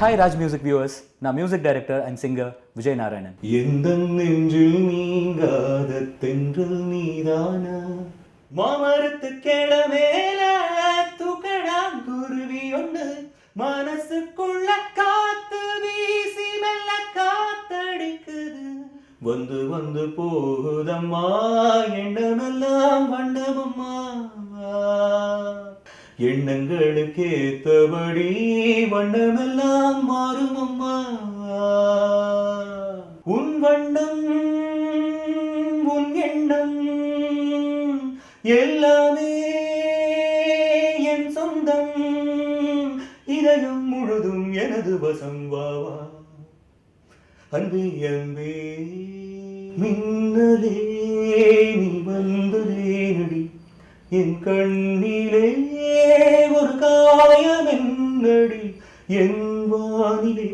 Hi Raj music viewers நான் music director and singer Vijay Narayanan எந்த நெஞ்சில் நீங்காத தென்றல் நீதான? மாமரத்து கிழமேல துகடா குருவி ஒண்ணு. மனசுக்குள்ள காத்து வீசி மெல்ல காத்தடிக்குது. வந்து வந்து போகுதம்மா எண்ணமெல்லாம் வண்ணமம்மா எண்ணங்களுக்கு ஏத்தபடி வண்ணமெல்லாம் மாறுமம்மா உன் வண்ணம் உன் எண்ணம் எல்லாமே என் சொந்தம். இதயம் முழுதும் எனது வசம் வாவா அன்பே அன்பே மின்னலே நீ வந்ததேனடி என் கண்ணிலே ஒரு காயம் என்னடி? என் வானிலே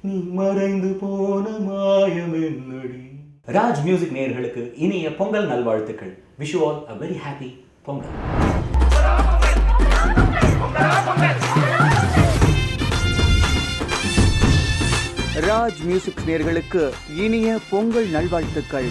நீ மறைந்து போன மாயம் என்னடி? ராஜ் மியூசிக் நேயர்களுக்கு இனிய பொங்கல் நல்வாழ்த்துக்கள். Wish all a very happy Pongal. Raj music நேர்களுக்கு இனிய பொங்கல் நல்வாழ்த்துக்கள்.